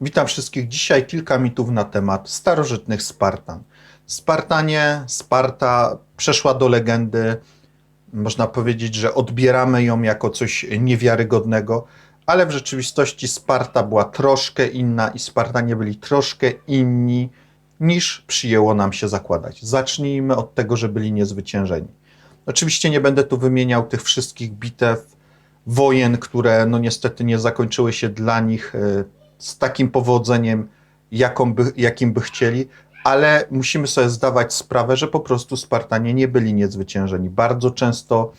Witam wszystkich. Dzisiaj kilka mitów na temat starożytnych Spartan. Spartanie, Sparta przeszła do legendy. Można powiedzieć, że odbieramy ją jako coś niewiarygodnego, ale w rzeczywistości Sparta była troszkę inna i Spartanie byli troszkę inni niż przyjęło nam się zakładać. Zacznijmy od tego, że byli niezwyciężeni. Oczywiście nie będę tu wymieniał tych wszystkich bitew, wojen, które no niestety nie zakończyły się dla nich e, z takim powodzeniem, by, jakim by chcieli, ale musimy sobie zdawać sprawę, że po prostu Spartanie nie byli niezwyciężeni. Bardzo często,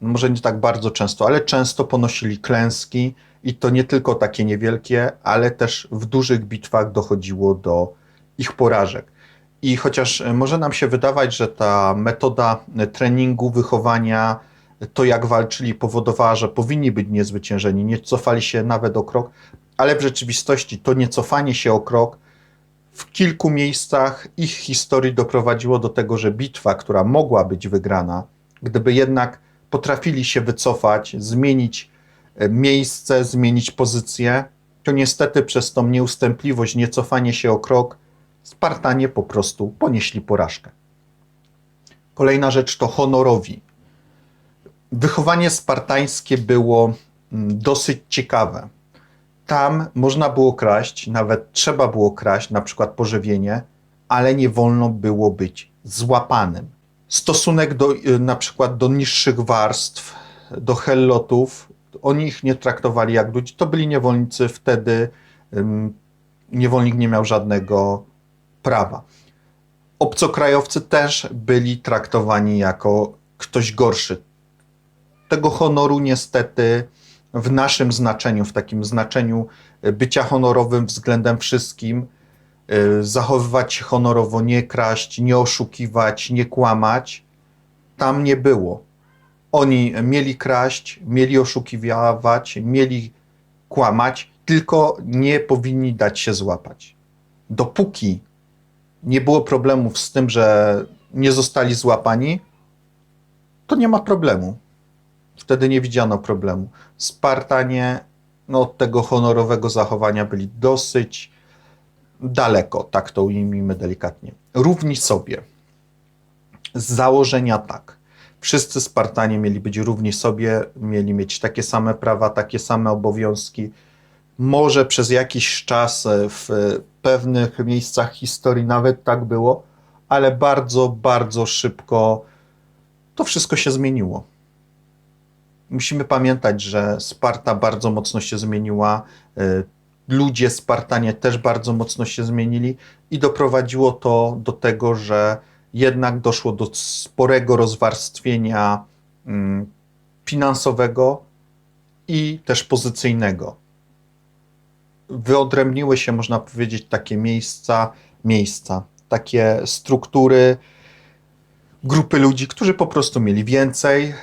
no może nie tak bardzo często, ale często ponosili klęski i to nie tylko takie niewielkie, ale też w dużych bitwach dochodziło do ich porażek. I chociaż może nam się wydawać, że ta metoda treningu, wychowania, to jak walczyli powodowała, że powinni być niezwyciężeni, nie cofali się nawet o krok, ale w rzeczywistości to niecofanie się o krok w kilku miejscach ich historii doprowadziło do tego, że bitwa, która mogła być wygrana, gdyby jednak potrafili się wycofać, zmienić e, miejsce, zmienić pozycję, to niestety przez tą nieustępliwość, niecofanie się o krok, Spartanie po prostu ponieśli porażkę. Kolejna rzecz to honorowi. Wychowanie spartańskie było mm, dosyć ciekawe. Tam można było kraść, nawet trzeba było kraść, na przykład pożywienie, ale nie wolno było być złapanym. Stosunek do, y, na przykład do niższych warstw, do hellotów, oni ich nie traktowali jak ludzi. To byli niewolnicy, wtedy niewolnik nie miał żadnego prawa. Obcokrajowcy też byli traktowani jako ktoś gorszy. Tego honoru niestety w naszym znaczeniu, w takim znaczeniu bycia honorowym względem wszystkim, y, zachowywać się honorowo, nie kraść, nie oszukiwać, nie kłamać, tam nie było. Oni mieli kraść, mieli oszukiwać, mieli kłamać, tylko nie powinni dać się złapać. Dopóki nie było problemów z tym, że nie zostali złapani, to nie ma problemu. Wtedy nie widziano problemu. Spartanie no, od tego honorowego zachowania byli dosyć daleko, tak to ujmijmy delikatnie. Równi sobie. Z założenia tak. Wszyscy Spartanie mieli być równi sobie, mieli mieć takie same prawa, takie same obowiązki. Może przez jakiś czas w pewnych miejscach historii nawet tak było, ale bardzo, bardzo szybko to wszystko się zmieniło musimy pamiętać, że Sparta bardzo mocno się zmieniła. y, Ludzie Spartanie też bardzo mocno się zmienili i doprowadziło to do tego, że jednak doszło do sporego rozwarstwienia mm, finansowego i też pozycyjnego. Wyodrębniły się, można powiedzieć, takie miejsca, miejsca, takie struktury, grupy ludzi, którzy po prostu mieli więcej,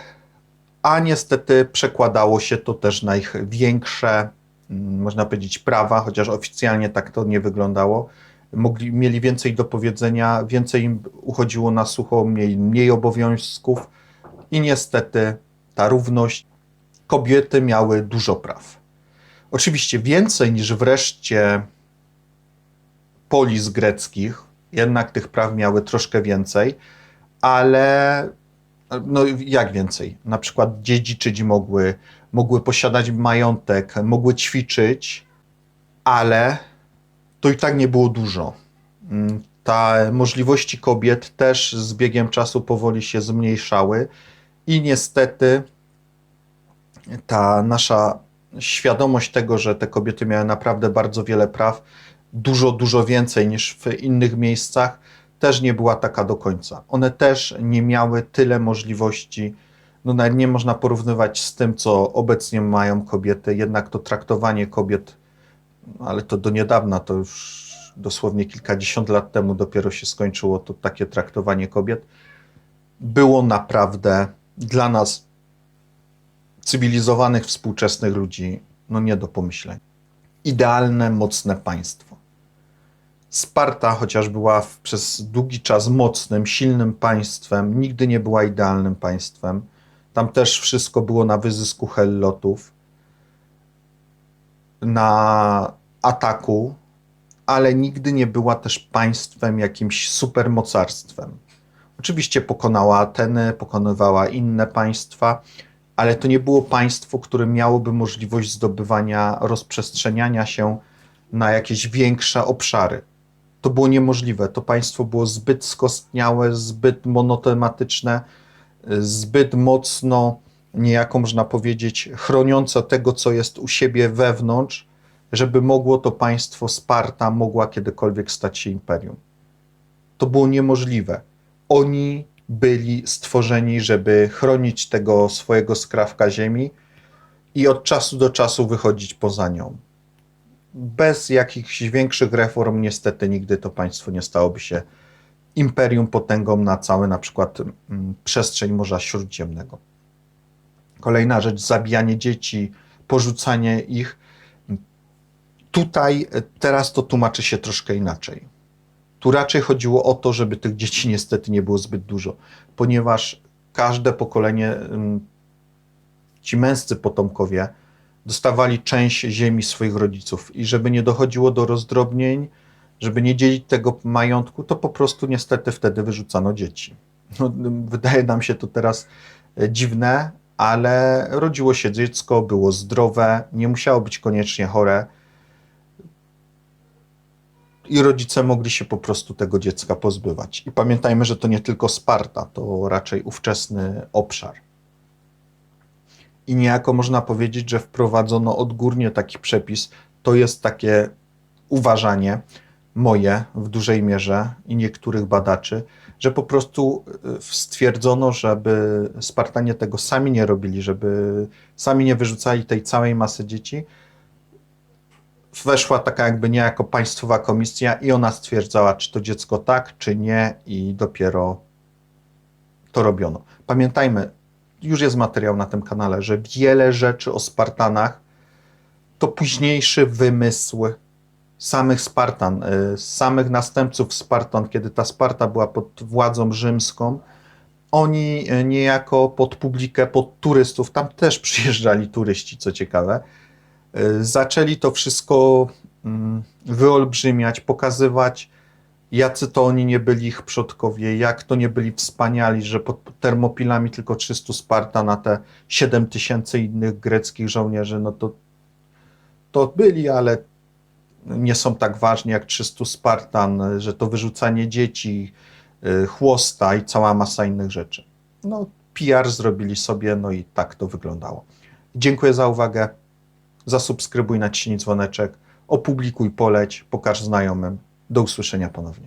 a niestety przekładało się to też na ich większe, mm, można powiedzieć, prawa, chociaż oficjalnie tak to nie wyglądało. Mogli, mieli więcej do powiedzenia, więcej im uchodziło na sucho, mniej, mniej obowiązków i niestety ta równość, kobiety miały dużo praw. Oczywiście więcej niż wreszcie polis greckich, jednak tych praw miały troszkę więcej, ale no jak więcej? Na przykład dziedziczyć mogły, mogły posiadać majątek, mogły ćwiczyć, ale to i tak nie było dużo. Mm, te możliwości kobiet też z biegiem czasu powoli się zmniejszały i niestety ta nasza świadomość tego, że te kobiety miały naprawdę bardzo wiele praw, dużo, dużo więcej niż w innych miejscach, też nie była taka do końca. One też nie miały tyle możliwości, no nawet nie można porównywać z tym, co obecnie mają kobiety, jednak to traktowanie kobiet, no ale to do niedawna, to już dosłownie kilkadziesiąt lat temu dopiero się skończyło to takie traktowanie kobiet, było naprawdę dla nas, cywilizowanych, współczesnych ludzi, no nie do pomyślenia. Idealne, mocne państwo. Sparta, chociaż była w, przez długi czas mocnym, silnym państwem, nigdy nie była idealnym państwem. Tam też wszystko było na wyzysku Hellotów, na ataku, ale nigdy nie była też państwem jakimś supermocarstwem. Oczywiście pokonała Atenę, pokonywała inne państwa, ale to nie było państwo, które miałoby możliwość zdobywania, rozprzestrzeniania się na jakieś większe obszary. To było niemożliwe. To państwo było zbyt skostniałe, zbyt monotematyczne, zbyt mocno, niejako można powiedzieć, chroniące tego, co jest u siebie wewnątrz, żeby mogło to państwo Sparta mogła kiedykolwiek stać się imperium. To było niemożliwe. Oni byli stworzeni, żeby chronić tego swojego skrawka ziemi i od czasu do czasu wychodzić poza nią. Bez jakichś większych reform, niestety, nigdy to państwo nie stałoby się imperium potęgą na cały na przykład mm, przestrzeń Morza Śródziemnego. Kolejna rzecz, zabijanie dzieci, porzucanie ich. Tutaj e, teraz to tłumaczy się troszkę inaczej. Tu raczej chodziło o to, żeby tych dzieci niestety nie było zbyt dużo, ponieważ każde pokolenie, mm, ci męscy potomkowie, dostawali część ziemi swoich rodziców i żeby nie dochodziło do rozdrobnień, żeby nie dzielić tego majątku, to po prostu niestety wtedy wyrzucano dzieci. No, wydaje nam się to teraz e, dziwne, ale rodziło się dziecko, było zdrowe, nie musiało być koniecznie chore i rodzice mogli się po prostu tego dziecka pozbywać. I pamiętajmy, że to nie tylko Sparta, to raczej ówczesny obszar. I niejako można powiedzieć, że wprowadzono odgórnie taki przepis. To jest takie uważanie moje w dużej mierze i niektórych badaczy, że po prostu y, stwierdzono, żeby Spartanie tego sami nie robili, żeby sami nie wyrzucali tej całej masy dzieci, weszła taka jakby niejako państwowa komisja i ona stwierdzała, czy to dziecko tak, czy nie i dopiero to robiono. Pamiętajmy, już jest materiał na tym kanale, że wiele rzeczy o Spartanach to późniejszy wymysł samych Spartan, y, samych następców Spartan, kiedy ta Sparta była pod władzą rzymską, oni y, niejako pod publikę, pod turystów, tam też przyjeżdżali turyści, co ciekawe, y, zaczęli to wszystko mm, wyolbrzymiać, pokazywać, jacy to oni nie byli ich przodkowie, jak to nie byli wspaniali, że pod Termopilami tylko 300 Spartan, a te 7 tysięcy innych greckich żołnierzy, no to, to byli, ale nie są tak ważni jak 300 Spartan, że to wyrzucanie dzieci, y, chłosta i cała masa innych rzeczy. No, PR zrobili sobie, no i tak to wyglądało. Dziękuję za uwagę. Zasubskrybuj, naciśnij dzwoneczek, opublikuj, poleć, pokaż znajomym. Do usłyszenia ponownie.